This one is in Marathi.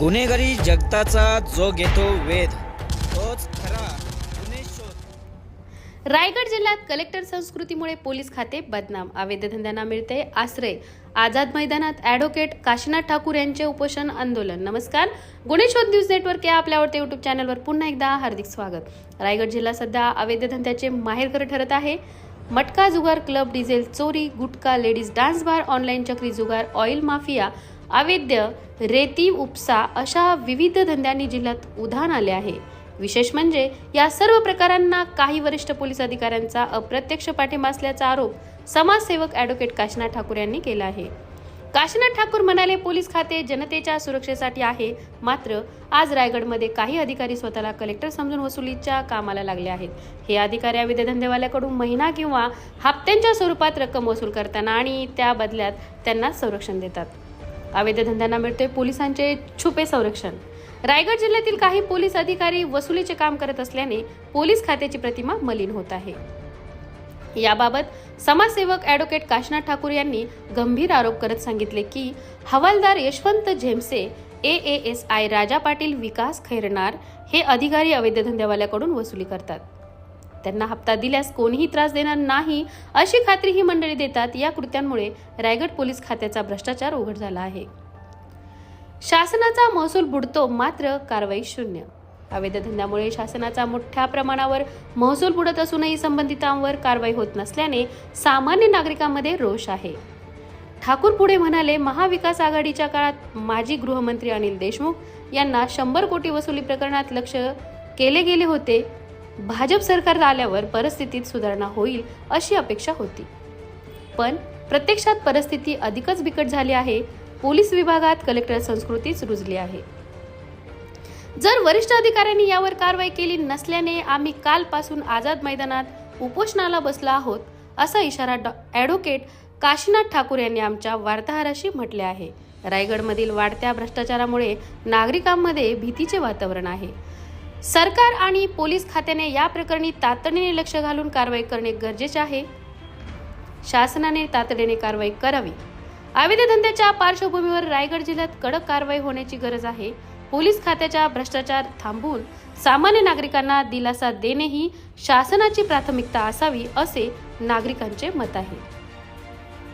गुन्हेगारी जगताचा जो घेतो वेध तोच खरा गुन्हे शोध. रायगड जिल्ह्यात कलेक्टर संस्कृतीमुळे पोलीस खाते बदनाम. आवेदनधंद्यांना मिळते आश्रय. आझाद मैदानात ॲडव्होकेट काशीनाथ ठाकूर यांचे उपोषण आंदोलन. नमस्कार. गुणेशोध न्यूज नेटवर्क या आपल्या आवडत्या युट्यूब चॅनलवर पुन्हा एकदा हार्दिक स्वागत. रायगड जिल्हा सध्या अवैधधंद्याचे माहेरघर ठरत आहे. मटका जुगार क्लब डिझेल चोरी gutkha ladies dance bar online चक्री जुगार ऑइल माफिया अवैध रेती उपसा अशा विविध धंद्यांनी जिल्ह्यात उधाण आले आहे. विशेष म्हणजे या सर्व प्रकारांना काही वरिष्ठ पोलीस अधिकाऱ्यांचा अप्रत्यक्ष पाठिंबा असल्याचा आरोप समाजसेवक ॲडव्होकेट काशीनाथ ठाकूर यांनी केला आहे. काशीनाथ ठाकूर म्हणाले पोलीस खाते जनतेच्या सुरक्षेसाठी आहे. मात्र आज रायगडमध्ये काही अधिकारी स्वतःला कलेक्टर समजून वसुलीच्या कामाला लागले आहेत. हे अधिकारी अवैध धंदेवाल्याकडून महिना किंवा हप्त्यांच्या स्वरूपात रक्कम वसूल करताना आणि त्या बदल्यात त्यांना संरक्षण देतात. अवैध धंद्यांना मिळते पोलिसांचे छुपे संरक्षण. रायगड जिल्ह्यातील काही पोलीस अधिकारी वसुलीचे काम करत असल्याने पोलीस खात्याची प्रतिमा मलिन होत आहे. याबाबत समाजसेवक ॲडव्होकेट काशनाथ ठाकूर यांनी गंभीर आरोप करत सांगितले की हवालदार Yashwant Zemse A A S I Raja Patil Vikas Khairnar हे अधिकारी अवैध धंद्यावाल्याकडून वसुली करतात. त्यांना हप्ता दिल्यास कोणीही त्रास देणार नाही अशी खात्री ही मंडळी देतात. या कृत्यांमुळे रायगड पोलीस खात्याचा भ्रष्टाचार उघड झाला आहे. शासनाचा महसूल बुडतो मात्र कारवाई शून्य. अवैध धंद्यामुळे शासनाचा मोठ्या प्रमाणावर महसूल बुडत असूनही संबंधितांवर कारवाई होत नसल्याने सामान्य नागरिकांमध्ये रोष आहे. ठाकूर पुढे म्हणाले महाविकास आघाडीच्या काळात माजी गृहमंत्री अनिल देशमुख यांना शंभर कोटी वसुली प्रकरणात लक्ष केले गेले होते. भाजप सरकार आल्यावर परिस्थितीत सुधारणा होईल अशी अपेक्षा होती. पण प्रत्यक्षात परिस्थिती अधिकच बिकट झाली आहे. पोलीस विभागात कलेक्टर संस्कृतीच रुजली आहे. जर वरिष्ठ अधिकाऱ्यांनी यावर कारवाई केली नसल्याने आम्ही कालपासून आझाद मैदानात उपोषणाला बसला आहोत असा इशारा डॉ- ॲडव्होकेट काशीनाथ ठाकूर यांनी आमच्या वार्ताहराशी म्हटले आहे. रायगडमधील वाढत्या भ्रष्टाचारामुळे नागरिकांमध्ये भीतीचे वातावरण आहे. सरकार आणि पोलीस खात्याने या प्रकरणी तातडीने लक्ष घालून कारवाई करणे गरजेचे आहे. शासनाने तातडीने कारवाई करावी. अवैध धंद्याच्या पार्श्वभूमीवर रायगड जिल्ह्यात कडक कारवाई होण्याची गरज आहे. पोलीस खात्याच्या भ्रष्टाचार थांबवून सामान्य नागरिकांना दिलासा देणे ही शासनाची प्राथमिकता असावी असे नागरिकांचे मत आहे.